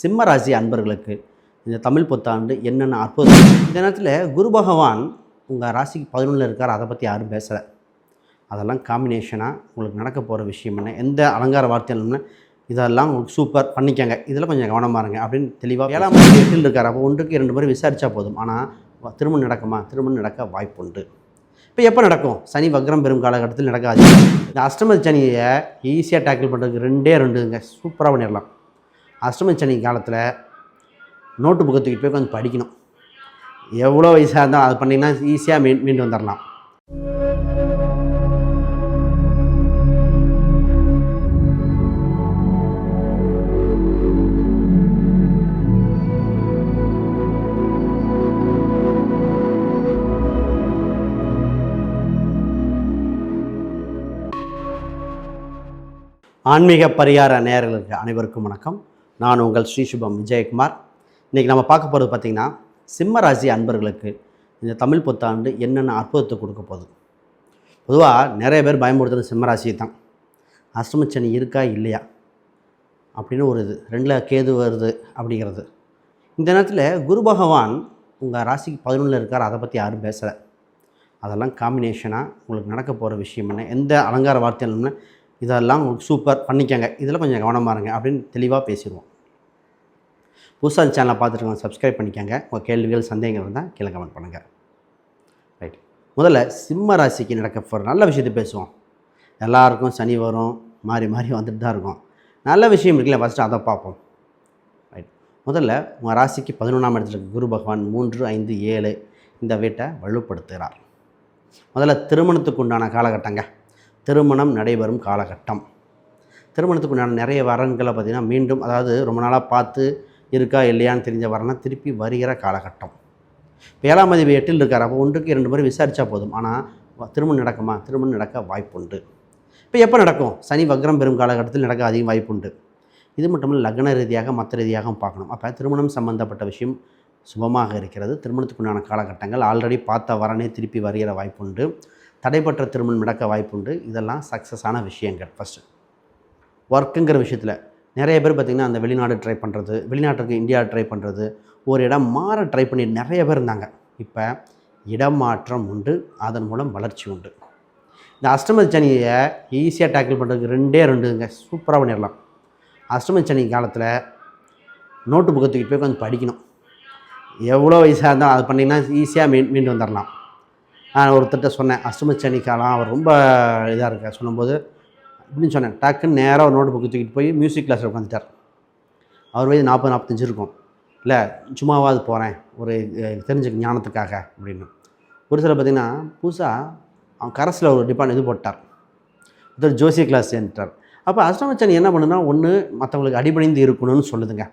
சிம்ம ராசி அன்பர்களுக்கு இந்த தமிழ் புத்தாண்டு என்னென்ன அற்புதம். இந்த நேரத்தில் குரு பகவான் உங்கள் ராசிக்கு பதினொன்றில் இருக்கார் அதை பற்றி யாரும் பேசலை. அதெல்லாம் காம்பினேஷனாக உங்களுக்கு நடக்க போகிற விஷயம் என்ன எந்த அலங்கார வார்த்தைகள்னு இதெல்லாம் உங்களுக்கு சூப்பர் பண்ணிக்கங்க இதில் கொஞ்சம் கவனமாக இருங்க அப்படின்னு தெளிவாக ஏழாம் தேதி எட்டில் இருக்கார். அப்போ ஒன்றுக்கு இரண்டு முறை விசாரித்தா போதும். ஆனால் திருமணம் நடக்குமா? திருமணம் நடக்க வாய்ப்புண்டு இப்போ எப்போ நடக்கும்? சனி வக்ரம் பெரும் காலகட்டத்தில் நடக்காது. இந்த அஷ்டமதி சனியை ஈஸியாக டேக்கிள் பண்ணுறதுக்கு ரெண்டே ரெண்டுங்க சூப்பராக பண்ணிடலாம். அஷ்டமதி காலத்தில் நோட்டு புக்கை தூக்கிட்டு போய் கொஞ்சம் படிக்கணும். எவ்வளோ வயசாக இருந்தாலும் அது பண்ணிங்கன்னா ஈஸியாக மீ மீண்டு வந்துடலாம் ஆன்மீக பரிகார நேரங்களுக்கு அனைவருக்கும் வணக்கம். நான் உங்கள் ஸ்ரீசுபம் விஜயகுமார். இன்றைக்கி நம்ம பார்க்க போகிறது பார்த்திங்கன்னா சிம்மராசி அன்பர்களுக்கு இந்த தமிழ் புத்தாண்டு என்னென்ன அற்புதத்தை கொடுக்க போகுது? பொதுவாக நிறைய பேர் பயன்படுத்துகிறது சிம்மராசி தான். அஷ்டமச்சனி இருக்கா இல்லையா? அப்படின்னு ஒரு இது. ரெண்டில் கேது வருது அப்படிங்கிறது. இந்த நேரத்தில் குரு பகவான் உங்கள் ராசிக்கு பதினொன்றில் இருக்கார் அதை பற்றி யாரும் பேசலை. அதெல்லாம் காம்பினேஷனாக உங்களுக்கு நடக்க போகிற விஷயம் என்ன? எந்த அலங்கார வார்த்தைகள்னு இதெல்லாம் உங்களுக்கு சூப்பர் பண்ணிக்கங்க. இதில் கொஞ்சம் கவனமாக இருங்க அப்படின்னு தெளிவாக பேசிடுவோம். புதுசாக சேனலை பார்த்துருக்கோம் சப்ஸ்கிரைப் பண்ணிக்கங்க. உங்கள் கேள்விகள் சந்தேகங்கள் இருந்தால் கீழே கமெண்ட் பண்ணுங்கள் ரைட் முதல்ல சிம்ம ராசிக்கு நடக்க போகிற நல்ல விஷயத்தை பேசுவோம். எல்லாருக்கும் சனி வரும் மாறி மாறி வந்துட்டு தான் இருக்கும். நல்ல விஷயம் இருக்குல்ல ஃபஸ்ட்டு அதை பார்ப்போம். ரைட் முதல்ல உங்கள் ராசிக்கு பதினொன்றாம் இடத்துல குரு பகவான் மூன்று ஐந்து ஏழு இந்த வீட்டை வலுப்படுத்துகிறார் முதல்ல திருமணத்துக்கு உண்டான காலகட்டங்க. திருமணம் நடைபெறும் காலகட்டம். திருமணத்துக்கு உண்டான நிறைய வரன்களை பார்த்திங்கன்னா மீண்டும் அதாவது ரொம்ப நாளாக பார்த்து இருக்கா இல்லையான்னு தெரிஞ்ச வரனா திருப்பி வருகிற காலகட்டம். இப்போ ஏழாம் மதிப்பு எட்டில் இருக்கார். அப்போ ஒன்றுக்கு இரண்டு முறை விசாரித்தா போதும். ஆனால் திருமணம் நடக்குமா? திருமணம் நடக்க வாய்ப்புண்டு. இப்போ எப்போ நடக்கும்? சனி வக்ரம் பெறும் காலகட்டத்தில் நடக்க அதிகம் வாய்ப்புண்டு. இது மட்டும் இல்லை லக்ன ரீதியாக மற்ற ரீதியாகவும் பார்க்கணும். அப்போ திருமணம் சம்பந்தப்பட்ட விஷயம் சுபமாக இருக்கிறது. திருமணத்துக்குண்டான காலகட்டங்கள் ஆல்ரெடி பார்த்த வரனே திருப்பி வருகிற வாய்ப்புண்டு. தடைப்பட்ட திருமணம் நடக்க வாய்ப்புண்டு. இதெல்லாம் சக்ஸஸான விஷயங்கள் ஃபஸ்ட்டு ஒர்க்குங்கிற விஷயத்தில் நிறைய பேர் பார்த்திங்கன்னா அந்த வெளிநாடு ட்ரை பண்ணுறது வெளிநாட்டுக்கு இந்தியா ட்ரை பண்ணுறது ஒரு இடம் மாற ட்ரை பண்ணி நிறைய பேர் இருந்தாங்க. இப்போ இடம் மாற்றம் உண்டு அதன் மூலம் வளர்ச்சி உண்டு. இந்த அஷ்டமதி சனியை ஈஸியாக டேக்கிள் பண்ணுறதுக்கு ரெண்டே ரெண்டுங்க சூப்பராக பண்ணிடலாம். அஷ்டமதி சனி காலத்தில் நோட்டு புக்கத்துக்கு போய் கொஞ்சம் படிக்கணும். எவ்வளோ வயசாக இருந்தாலும் அது பண்ணிங்கன்னா ஈஸியாக மீன் மீண்டு வந்துடலாம் நான் ஒருத்தர்கிட்ட சொன்னேன் அஷ்டமச்சனி காலம் அவர் ரொம்ப இதாக இருக்கார். சொல்லும்போது அப்படின்னு சொன்னேன். டக்குன்னு நேராக ஒரு நோட் புக்கு தூக்கிட்டு போய் மியூசிக் கிளாஸில் உட்காந்துட்டார். அவர் வயது நாற்பது நாற்பத்தஞ்சு இருக்கும். இல்லை சும்மாவாது போகிறேன் ஒரு தெரிஞ்ச ஞானத்துக்காக அப்படின்னு. ஒரு சிலர் பார்த்திங்கன்னா புதுசாக அவன் கரஸில் ஒரு டிபார்ட் இது போட்டார். ஒருத்தர் ஜோசிய கிளாஸ் சேர்ந்துட்டார். அப்போ அஷ்டமச்சனி என்ன பண்ணுன்னா ஒன்று மற்றவங்களுக்கு அடிபணிந்து இருக்கணும்னு சொல்லுதுங்க.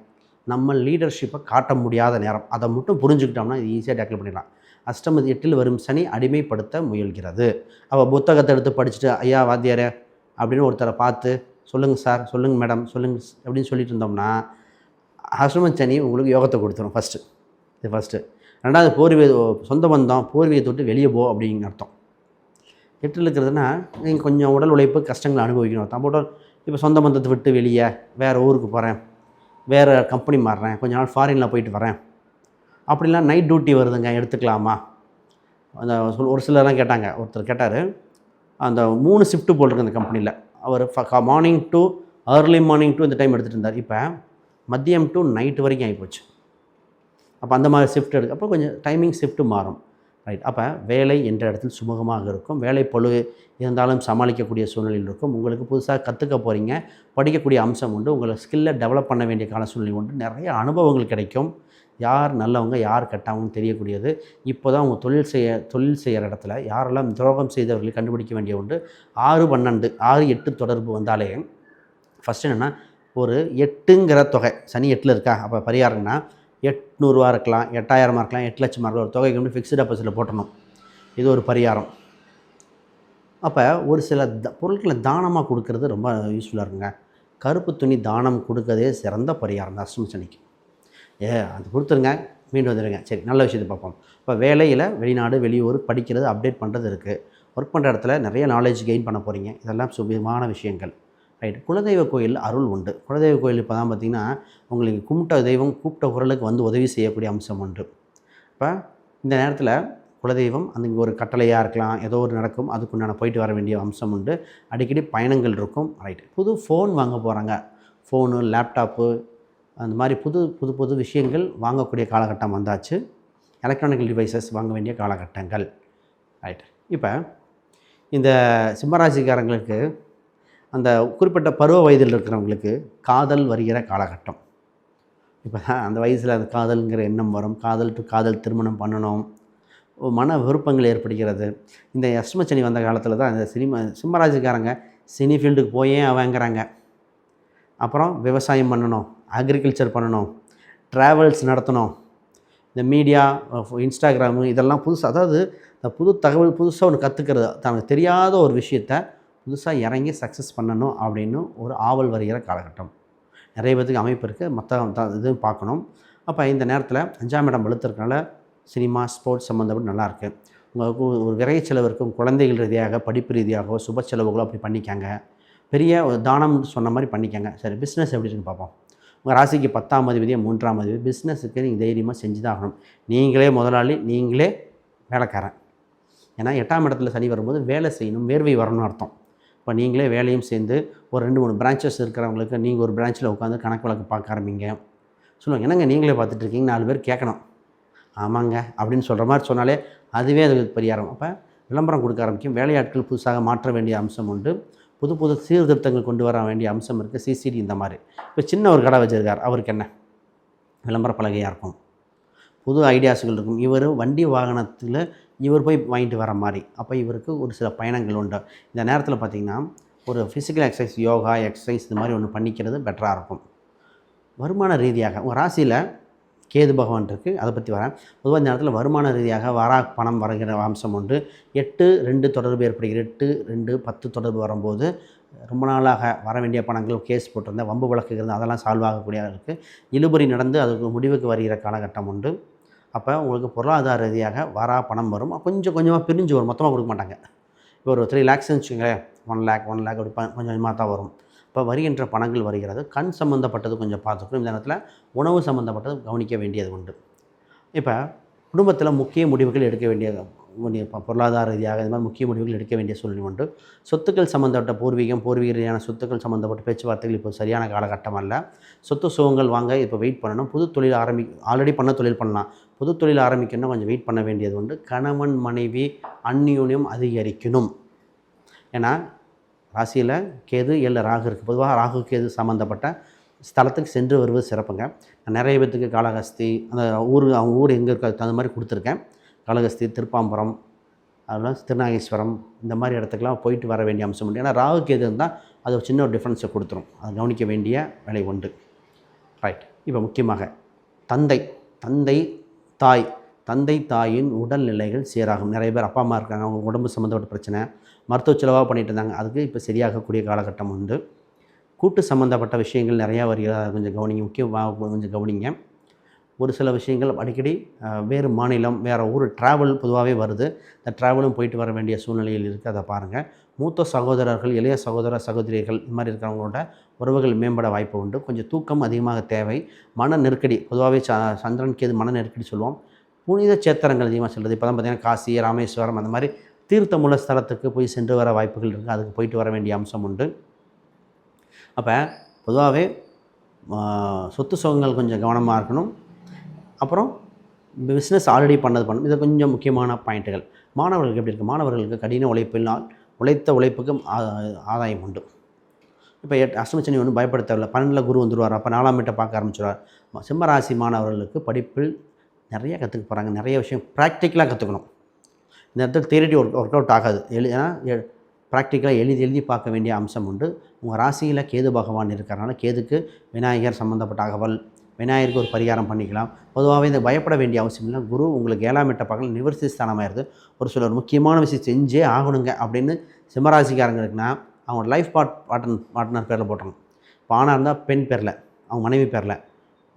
நம்ம லீடர்ஷிப்பை காட்ட முடியாத நேரம். அதை மட்டும் புரிஞ்சுக்கிட்டோம்னா இது ஈஸியாக டேக்கிள் பண்ணிடலாம். அஷ்டமதி எட்டில் வரும் சனி அடிமைப்படுத்த முயல்கிறது. அவள் புத்தகத்தை எடுத்து படிச்சுட்டு ஐயா வாத்தியாரே அப்படின்னு ஒருத்தரை பார்த்து சொல்லுங்கள் சார் சொல்லுங்கள் மேடம் சொல்லுங்கள் அப்படின்னு சொல்லிட்டு இருந்தோம்னா அஷ்டம சனி உங்களுக்கு யோகத்தை கொடுத்துரும் ஃபஸ்ட்டு இது ஃபஸ்ட்டு ரெண்டாவது பூர்வீக சொந்த பந்தம் பூர்வீகத்தை விட்டு வெளியே போ அப்படிங்கிற அர்த்தம். எட்டில் இருக்கிறதுனா நீங்கள் கொஞ்சம் உடல் உழைப்பு கஷ்டங்களை அனுபவிக்கணும். தம்போட இப்போ சொந்த பந்தத்தை விட்டு வெளியே வேறு ஊருக்கு போகிறேன் வேறு கம்பெனி மாறுறேன் கொஞ்ச நாள் ஃபாரினில் போயிட்டு வரேன் அப்படிலாம் நைட் டியூட்டி வருதுங்க எடுத்துக்கலாமா? அந்த சொல் ஒரு சிலர்லாம் கேட்டாங்க ஒருத்தர் கேட்டார் அந்த மூணு ஷிஃப்ட்டு போட்டிருக்கு அந்த கம்பெனியில் அவர் morning to early morning to இந்த டைம் எடுத்துகிட்டு இருந்தார் இப்போ மதியம் டு நைட்டு வரைக்கும் ஆகிப்போச்சு அப்போ அந்த மாதிரி ஷிஃப்ட் எடுக்க அப்போ கொஞ்சம் டைமிங் ஷிஃப்ட்டு மாறும். ரைட் அப்போ வேலை என்ற இடத்தில் சுமூகமாக இருக்கும். வேலை பழு இருந்தாலும் சமாளிக்கக்கூடிய சூழ்நிலையில் இருக்கும். உங்களுக்கு புதுசாக கற்றுக்க போகிறீங்க படிக்கக்கூடிய அம்சம் உண்டு. உங்களை ஸ்கில்லை டெவலப் பண்ண வேண்டிய கால சூழ்நிலை உண்டு. நிறைய அனுபவங்கள் கிடைக்கும். யார் நல்லவங்க யார் கெட்டவங்கன்னு தெரியக்கூடியது. இப்போ தான் அவங்க தொழில் செய்ய தொழில் செய்கிற இடத்துல யாரெல்லாம் துரோகம் செய்தவர்களை கண்டுபிடிக்க வேண்டிய உண்டு ஆறு பன்னெண்டு ஆறு எட்டு தொடர்பு வந்தாலே ஃபஸ்ட்டு என்னென்னா ஒரு எட்டுங்கிற தொகை சனி எட்டில் இருக்கா அப்போ பரிகாரம்னா எட்நூறுவா இருக்கலாம் எட்டாயிரமா இருக்கலாம் எட்டு லட்சமாக இருக்கலாம். ஒரு தொகைக்கு வந்து ஃபிக்ஸ்டு டெபாசிட்டில் போட்டணும். இது ஒரு பரிகாரம். அப்போ ஒரு சில த பொருட்களை தானமாக கொடுக்கறது ரொம்ப யூஸ்ஃபுல்லாக இருக்குங்க. கருப்பு துணி தானம் கொடுக்கறதே சிறந்த பரிகாரம் தான் அஷ்டம சனிக்கு. ஏ அது கொடுத்துருங்க. மீண்டும் வந்துடுங்க சரி நல்ல விஷயத்தை பார்ப்போம். இப்போ வேலையில் வெளிநாடு வெளியூர் படிக்கிறது அப்டேட் பண்ணுறது இருக்குது ஒர்க் பண்ணுற இடத்துல நிறைய நாலேஜ் கெயின் பண்ண போகிறீங்க இதெல்லாம் சுபமான விஷயங்கள். ரைட் குலதெய்வ கோயில் அருள் உண்டு. குலதெய்வ கோயில் இப்போ தான் பார்த்திங்கன்னா உங்களுக்கு கும்பிட்ட தெய்வம் கூப்பிட்ட குரலுக்கு வந்து உதவி செய்யக்கூடிய அம்சம் உண்டு. இப்போ இந்த நேரத்தில் குலதெய்வம் அந்த இங்கே ஒரு கட்டளையாக இருக்கலாம் ஏதோ ஒரு நடக்கும் அதுக்குண்டான போயிட்டு வர வேண்டிய அம்சம் உண்டு. அடிக்கடி பயணங்கள் இருக்கும். ரைட் புது ஃபோன் வாங்க போகிறாங்க ஃபோனு லேப்டாப்பு அந்த மாதிரி புது புது புது விஷயங்கள் வாங்கக்கூடிய காலகட்டம் வந்தாச்சு. எலக்ட்ரானிக்கல் டிவைசஸ் வாங்க வேண்டிய காலகட்டங்கள். ரைட் இப்போ இந்த சிம்மராசிக்காரங்களுக்கு அந்த குறிப்பிட்ட பருவ வயதில் இருக்கிறவங்களுக்கு காதல் வருகிற காலகட்டம். இப்போ தான் அந்த வயசில் அந்த காதல்ங்கிற எண்ணம் வரும். காதல் டு காதல் திருமணம் பண்ணணும். மன விருப்பங்கள் ஏற்படுகிறது. இந்த அஷ்டமச்சனி வந்த காலத்தில் தான் இந்த சினிமா சிம்மராசிக்காரங்க சினி ஃபீல்டுக்கு போயே அவங்கிறாங்க. அப்புறம் விவசாயம் பண்ணணும். அக்ரிகல்ச்சர் பண்ணணும் ட்ராவல்ஸ் நடத்தணும். இந்த மீடியா இன்ஸ்டாகிராமு இதெல்லாம் புதுசாக அதாவது இந்த புது தகவல் புதுசாக ஒன்று கற்றுக்கிறது தனக்கு தெரியாத ஒரு விஷயத்த புதுசாக இறங்கி சக்ஸஸ் பண்ணணும் அப்படின்னு ஒரு ஆவல் வருகிற காலகட்டம். நிறைய பேத்துக்கு அமைப்பு இருக்குது மற்ற இதுவும் பார்க்கணும். அப்போ இந்த நேரத்தில் அஞ்சாம் இடம் வலுத்துறதுனால சினிமா ஸ்போர்ட்ஸ் சம்மந்தப்பட்டு நல்லாயிருக்கு உங்களுக்கு ஒரு விரைய செலவு இருக்கும் குழந்தைகள் ரீதியாக படிப்பு ரீதியாகவோ சுப செலவுகளோ அப்படி பண்ணிக்காங்க. பெரிய ஒரு தானம்னு சொன்ன மாதிரி பண்ணிக்காங்க. சரி பிஸ்னஸ் எப்படி இருக்குன்னு பார்ப்போம். உங்கள் ராசிக்கு பத்தாம் அதிபதியாக மூன்றாம் அதிபதி பிஸ்னஸுக்கு நீங்கள் தைரியமாக செஞ்சு தான் ஆகணும் நீங்களே முதலாளி நீங்களே வேலைக்காரன். ஏன்னா எட்டாம் இடத்துல சனி வரும்போது வேலை செய்யணும் வேர்வை வரணும்னு அர்த்தம். இப்போ நீங்களே வேலையும் சேர்ந்து ஒரு ரெண்டு மூணு பிரான்ச்சஸ் இருக்கிறவங்களுக்கு நீங்கள் ஒரு பிரான்ச்சில் உட்காந்து கணக்கு வழக்கு பார்க்க ஆரம்பிங்க. சொல்லுவாங்க என்னங்க நீங்களே பார்த்துட்டு இருக்கீங்க? நாலு பேர் கேட்கணும். ஆமாங்க அப்படின்னு சொல்கிற மாதிரி சொன்னாலே அதுவே அது பரிகாரம். அப்போ விளம்பரம் கொடுக்க ஆரம்பிக்கும். வேலையாட்கள் புதுசாக மாற்ற வேண்டிய அம்சம் உண்டு. புது புது சீர்திருத்தங்கள் கொண்டு வர வேண்டிய அம்சம் இருக்குது சிசிடி இந்த மாதிரி. இப்போ சின்ன ஒரு கடை வச்சுருக்கார் அவருக்கு என்ன? விளம்பர பலகையாக இருக்கும். புது ஐடியாஸுகள் இருக்கும். இவர் வண்டி வாகனத்தில் இவர் போய் வாங்கிட்டு வர மாதிரி. அப்போ இவருக்கு ஒரு சில பயணங்கள் உண்டு. இந்த நேரத்தில் பார்த்திங்கன்னா ஒரு ஃபிசிக்கல் எக்ஸசைஸ் யோகா எக்ஸசைஸ் இது மாதிரி ஒன்று பண்ணிக்கிறது பெட்டராக இருக்கும். வருமான ரீதியாக உங்கள் ராசியில் கேது பகவான் இருக்குது அதை பற்றி வரேன். பொதுவாக இந்த நேரத்தில் வருமான ரீதியாக வரா பணம் வருகிற அம்சம் உண்டு. எட்டு ரெண்டு தொடர்பு ஏற்படுகிற எட்டு ரெண்டு பத்து தொடர்பு வரும்போது ரொம்ப நாளாக வர வேண்டிய பணங்கள் கேஸ் போட்டிருந்தேன். வம்பு வழக்குகிறது அதெல்லாம் சால்வ் ஆகக்கூடியதாக இருக்குது இழுபறி நடந்து அதுக்கு முடிவுக்கு வருகிற காலகட்டம் உண்டு. அப்போ உங்களுக்கு பொருளாதார ரீதியாக வரா பணம் வரும். கொஞ்சம் கொஞ்சமாக பிரிஞ்சு வரும். மொத்தமாக கொடுக்க மாட்டாங்க. இப்போ ஒரு த்ரீ லேக்ஸ்ன்னு வச்சுக்கோங்களேன். ஒன் லேக் ஒன் லேக் அப்படி ப- கொஞ்சம் கொஞ்சமாக தான் வரும். இப்போ வருகின்ற பணங்கள் வருகிறது. கண் சம்மந்தப்பட்டது கொஞ்சம் பார்த்துக்கணும். இந்த நேரத்தில் உணவு சம்மந்தப்பட்டது கவனிக்க வேண்டியது உண்டு. இப்போ குடும்பத்தில் முக்கிய முடிவுகள் எடுக்க வேண்டியது வேண்டிய பொருளாதார ரீதியாக இந்த மாதிரி முக்கிய முடிவுகள் எடுக்க வேண்டிய சூழ்நிலை உண்டு. சொத்துக்கள் சம்மந்தப்பட்ட பூர்வீகம் பூர்வீக ரீதியான சொத்துக்கள் சம்மந்தப்பட்ட பேச்சுவார்த்தைகள் இப்போ சரியான காலகட்டம் அல்ல. சொத்து சுகங்கள் வாங்க இப்போ வெயிட் பண்ணணும். புது தொழில் ஆரம்பி ஆல்ரெடி பண்ண தொழில் பண்ணலாம். புது தொழில் ஆரம்பிக்கணும்னா கொஞ்சம் வெயிட் பண்ண வேண்டியது உண்டு. கணவன் மனைவி அந்யூன்யம் அதிகரிக்கணும். ஏன்னா ராசியில் கேது ஏழில் ராகு இருக்குது பொதுவாக ராகு கேது சம்மந்தப்பட்ட ஸ்தலத்துக்கு சென்று வருவது சிறப்புங்க. நான் நிறைய பேர்த்துக்கு காளகஸ்தி அந்த ஊர் அவங்க ஊர் எங்கே இருக்கோ தகுந்த மாதிரி கொடுத்துருக்கேன். காளகஸ்தி திருப்பாம்பரம் அதெல்லாம் திருநாகேஸ்வரம் இந்த மாதிரி இடத்துக்குலாம் போயிட்டு வர வேண்டிய அம்சம் உண்டு. ஏன்னா ராகு கேது இருந்தால் அது ஒரு சின்ன ஒரு டிஃப்ரென்ஸை கொடுத்துரும். அதை கவனிக்க வேண்டிய வேலை உண்டு. ரைட் இப்போ முக்கியமாக தந்தை தந்தை தாய் தந்தை தாயின் உடல்நிலைகள் சீராகும். நிறைய பேர் அப்பா அம்மா இருக்காங்க. அவங்க உடம்பு சம்மந்தப்பட்ட பிரச்சனை. மருத்துவ செலவாக பண்ணிட்டு இருந்தாங்க. அதுக்கு இப்போ சரியாகக்கூடிய காலகட்டம் உண்டு. கூட்டு சம்மந்தப்பட்ட விஷயங்கள் நிறையா வருகிறதா. கொஞ்சம் கவனிங்க. முக்கியமாக கொஞ்சம் கவனிங்க. ஒரு சில விஷயங்கள் அடிக்கடி வேறு மாநிலம் வேறு ஊர் ட்ராவல் பொதுவாகவே வருது. இந்த ட்ராவலும் போயிட்டு வர வேண்டிய சூழ்நிலையில் இருக்குது. அதை பாருங்கள் மூத்த சகோதரர்கள் இளைய சகோதர சகோதரிகள் இது மாதிரி இருக்கிறவங்களோட உறவுகள் மேம்பட வாய்ப்பு உண்டு. கொஞ்சம் தூக்கம் அதிகமாக தேவை. மன நெருக்கடி பொதுவாகவே ச சந்திரன் கேது மன நெருக்கடி சொல்லுவோம். புனித சேத்திரங்கள் அதிகமாக செல்வது இப்போ தான் பார்த்தீங்கன்னா காசி ராமேஸ்வரம் அந்த மாதிரி தீர்த்தமுள்ள ஸ்தலத்துக்கு போய் சென்று வர வாய்ப்புகள் இருக்குது அதுக்கு போயிட்டு வர வேண்டிய அம்சம் உண்டு. அப்போ பொதுவாகவே சொத்து சுகங்கள் கொஞ்சம் கவனமாக இருக்கணும். அப்புறம் பிஸ்னஸ் ஆல்ரெடி பண்ணது பண்ணணும். இது கொஞ்சம் முக்கியமான பாயிண்ட்டுகள் மாணவர்களுக்கு எப்படி இருக்குது மாணவர்களுக்கு கடின உழைப்பினால் உழைத்த உழைப்புக்கும் ஆ- ஆதாயம் உண்டு. இப்போ எட் அஷ்டமச்சனி ஒன்றும் பயப்பட தேவையில்ல பன்னெண்டில் குரு வந்துடுவார் அப்போ நாலாம் மீட்டை பார்க்க ஆரம்பிச்சிடுவார் சிம்மராசி மாணவர்களுக்கு படிப்பில் நிறைய கற்றுக்க போகிறாங்க நிறைய விஷயம் ப்ராக்டிக்கலாக கற்றுக்கணும். இந்த இடத்துல தேரிட்டி ஒர்க் ஒர்க் அவுட் ஆகாது. எழு ஏன்னா ப்ராக்டிக்கலாக எழுதி எழுதி பார்க்க வேண்டிய அம்சம் உண்டு. உங்கள் ராசியில் கேது பகவான் இருக்கிறனால கேதுக்கு விநாயகர் சம்மந்தப்பட்ட அகவல் விநாயகருக்கு ஒரு பரிகாரம் பண்ணிக்கலாம். பொதுவாகவே இந்த பயப்பட வேண்டிய அவசியம் இல்லை குரு உங்களுக்கு ஏழாம் எட்ட பக்கம் நிவர்த்தி ஸ்தானமாயிருது ஒரு சில ஒரு முக்கியமான விஷயம் செஞ்சே ஆகணுங்க அப்படின்னு சிம்மராசிக்காரங்களுக்குனா அவங்க லைஃப் பார்ட் பார்ட்னர் பார்ட்னர் பேரில் போட்டணும் இப்போ ஆணாக இருந்தால் பெண் பேரில் அவங்க மனைவி பேரில்.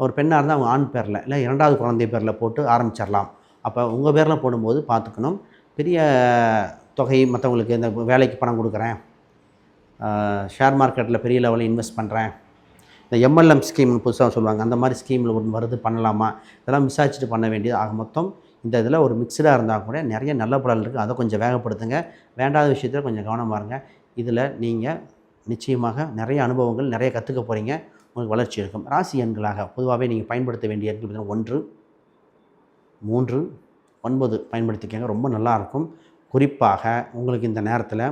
ஒரு பெண்ணாக இருந்தால் அவங்க ஆண் பேரில் இல்லை இரண்டாவது குழந்தை பேரில் போட்டு ஆரம்பிச்சிடலாம். அப்போ உங்கள் பேரில் போடும்போது பார்த்துக்கணும். பெரிய தொகை மற்றவங்களுக்கு இந்த வேலைக்கு பணம் கொடுக்குறேன். ஷேர் மார்க்கெட்டில் பெரிய லெவலில் இன்வெஸ்ட் பண்ணுறேன் இந்த எம்எல்எம் ஸ்கீம்னு புதுசாக சொல்லுவாங்க. அந்த மாதிரி ஸ்கீமில் ஒன்று வருது பண்ணலாமா? இதெல்லாம் விசாரிச்சுட்டு பண்ண வேண்டியது. ஆக மொத்தம் இந்த இதில் ஒரு மிக்சடாக இருந்தால் கூட நிறைய நல்ல பலன் இருக்குது. அதை கொஞ்சம் வேகப்படுத்துங்க. வேண்டாத விஷயத்தில் கொஞ்சம் கவனமாக இருங்க. இதில் நீங்கள் நிச்சயமாக நிறைய அனுபவங்கள் நிறைய கற்றுக்க போகிறீங்க உங்களுக்கு வளர்ச்சி இருக்கும். ராசி எண்களாக பொதுவாகவே நீங்கள் பயன்படுத்த வேண்டிய எண்கள் பார்த்தீங்கன்னா ஒன்று மூன்று ஒன்பது பயன்படுத்திக்கங்க. ரொம்ப நல்லாயிருக்கும் குறிப்பாக உங்களுக்கு இந்த நேரத்தில்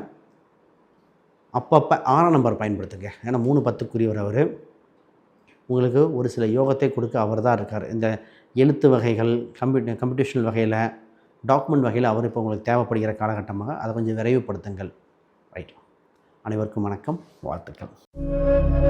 அப்பப்போ ஆறாம் நம்பர் பயன்படுத்துங்க. ஏன்னா மூணு பத்துக்குரியவர் அவர். உங்களுக்கு ஒரு சில யோகத்தை கொடுக்க அவர் தான் இருக்கார். இந்த எழுத்து வகைகள் கம்ப்யூ கம்ப்யூட்டேஷனல் வகையில் டாக்குமெண்ட் வகையில் அவர் இப்போ உங்களுக்கு தேவைப்படுகிற காலகட்டமாக அதை கொஞ்சம் விரைவுபடுத்துங்கள். ரைட் அனைவருக்கும் வணக்கம். வாழ்த்துக்கள்.